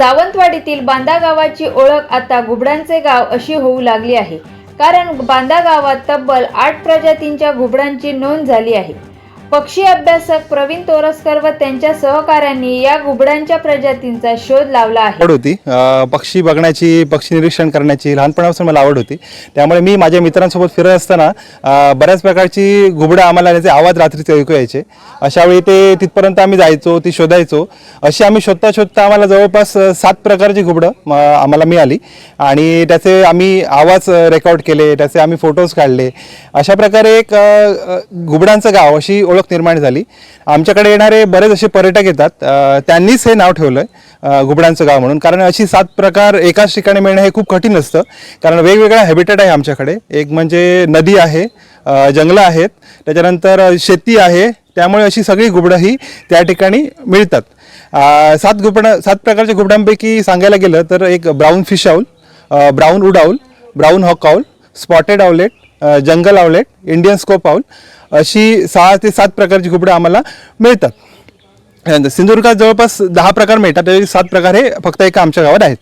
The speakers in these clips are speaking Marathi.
सावंतवाडीतील बांदा गावाची ओळख आता घुबडांचे गाव अशी होऊ लागली आहे. कारण बांदा गावात तब्बल आठ प्रजातींच्या घुबडांची नोंद झाली आहे. पक्षी अभ्यासक प्रवीण तोरसकर व त्यांच्या सहकाऱ्यांनी या घुबडांच्या प्रजातींचा शोध लावला आहे. आवड होती. अ, पक्षी बघण्याची पक्षी निरीक्षण करण्याची लहानपणापासून मला आवड होती. त्यामुळे मी माझ्या मित्रांसोबत फिरत असताना अ, बऱ्याच प्रकारची घुबडं आम्हाला त्याचे आवाज रात्रीचे ऐकू यायचे. अशा वेळी ते तिथपर्यंत आम्ही जायचो ती शोधायचो. अशी आम्ही शोधता शोधता आम्हाला जवळपास अ, सात प्रकारची घुबडं म, आम्हाला मिळाली. आणि त्याचे आम्ही आवाज रेकॉर्ड केले त्याचे आम्ही फोटोज काढले. अशा प्रकारे एक अ, अ, घुबडांचं गाव अशी ओळख निर्माण झाली. आमच्याकडे येणारे बरेच असे पर्यटक येतात. त्यांनीच हे नाव ठेवलं आहे घुबडांचं गाव म्हणून. कारण अशी सात प्रकार एकाच ठिकाणी मिळणं हे खूप कठीण असतं. कारण वेगवेगळ्या हॅबिटेट आहे आमच्याकडे. एक म्हणजे नदी आहे जंगलं आहेत. त्याच्यानंतर शेती आहे. त्यामुळे अशी सगळी घुबडं ही त्या ठिकाणी मिळतात. सात घुबडं सात प्रकारच्या घुबडांपैकी सांगायला गेलं तर एक brown fish owl brown wood owl brown hawk owl spotted owlet jungle owlet Indian scops owl अशी सहा ते सात प्रकारची घुबडं आम्हाला मिळतात. त्यानंतर सिंधुदुर्गात जवळपास दहा प्रकार मिळतात. त्यापैकी सात प्रकार हे फक्त एका आमच्या गावात आहेत.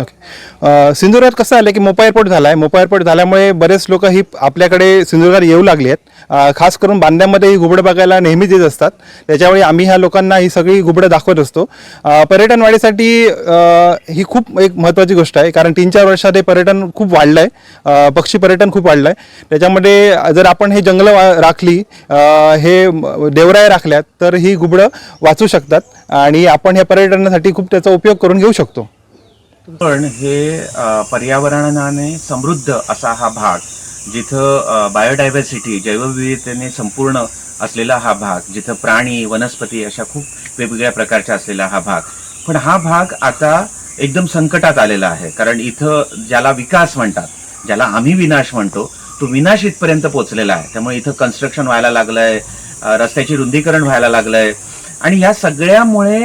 ओके सिंधुदुर्गात कसं आलं की मोपा एअरपोर्ट झाला आहे मोपा एअरपोर्ट झाल्यामुळे बरेच लोक ही आपल्याकडे सिंधुदुर्गात येऊ लागली आहेत. खास करून बांध्यामध्ये ही घुबडं बघायला नेहमीच येत असतात. त्याच्यामुळे आम्ही ह्या लोकांना ही सगळी घुबडं दाखवत असतो. पर्यटनवाढीसाठी पर्यटन वाढीसाठी ही खूप एक महत्त्वाची गोष्ट आहे. कारण तीन चार वर्षात हे पर्यटन खूप वाढलं आहे पक्षी पर्यटन खूप वाढलं आहे त्याच्यामध्ये जर आपण हे जंगलं वा- राखली हे देवराय देवराया राखल्यात तर ही घुबडं वाचू शकतात. आणि आपण ह्या पर्यटनासाठी खूप त्याचा उपयोग करून घेऊ शकतो. पण हे पर्यावरणाने समृद्ध असा हा भाग जिथं बायोडायव्हर्सिटी जैवविविधतेने संपूर्ण असलेला हा भाग जिथं प्राणी वनस्पती अशा खूप वेगवेगळ्या प्रकारच्या असलेला हा भाग. पण हा भाग आता एकदम संकटात आलेला आहे कारण इथं ज्याला विकास म्हणतात ज्याला आम्ही विनाश म्हणतो तो विनाश इथपर्यंत पोहोचलेला आहे. त्यामुळे इथं कन्स्ट्रक्शन व्हायला लागलंय आहे रस्त्याची रुंदीकरण व्हायला लागलंय. आणि या सगळ्यामुळे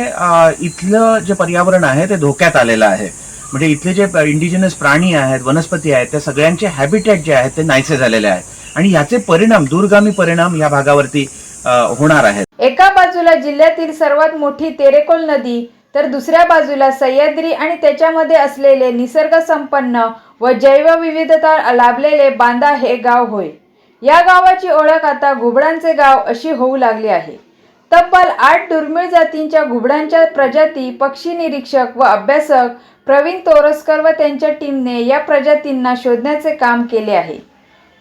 इथलं जे पर्यावरण आहे ते धोक्यात आलेलं आहे. म्हणजे इथले जे इंडिजिनस प्राणी आहेत वनस्पती आहेत त्या सगळ्यांचे हॅबिटॅट जे आहेत ते नाहीसे झालेले आहेत. आणि याचे परिणाम दूरगामी परिणाम या भागावरती होणार आहेत. एका बाजूला जिल्ह्यातील सर्वात मोठी तेरेकोल नदी तर दुसऱ्या बाजूला सह्याद्री आणि त्याच्यामध्ये असलेले निसर्ग संपन्न व जैवविविधता लाभलेले बांदा हे गाव होय. या गावाची ओळख आता घुबडांचे गाव अशी होऊ लागली आहे. तब्बल आठ दुर्मिळ जातींच्या घुबडांच्या प्रजाती पक्षी निरीक्षक व अभ्यासक प्रवीण तोरसकर व त्यांच्या टीमने या प्रजातींना शोधण्याचे काम केले आहे.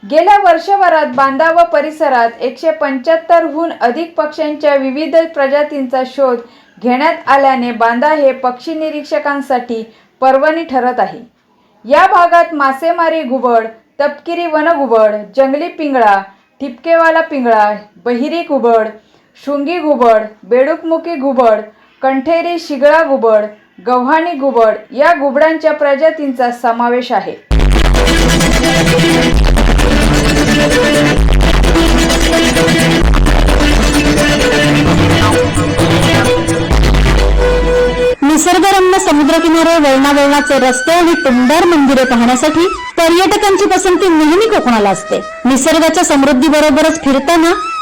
गेल्या वर्षभरात बांदा व परिसरात एकशे पंच्याहत्तरहून अधिक पक्ष्यांच्या विविध प्रजातींचा शोध घेण्यात आल्याने बांदा हे पक्षी निरीक्षकांसाठी पर्वणी ठरत आहे. या भागात मासेमारी घुबड तपकिरी वनघुबड जंगली पिंगळा ठिपकेवाला पिंगळा बहिरी घुबड शृंगी घुबड बेडूकमुखी घुबड कंठेरी शिगळा घुबड गव्हाणी घुबड या घुबडांच्या प्रजातींचा समावेश आहे. निसर्गरम्य समुद्रकिनारे वळणावळणाचे रस्ते आणि टुमदार मंदिरे पाहण्यासाठी पर्यटकांची पसंती नेहमी कोकणाला असते. निसर्गाच्या समृद्धी बरोबरच फिरताना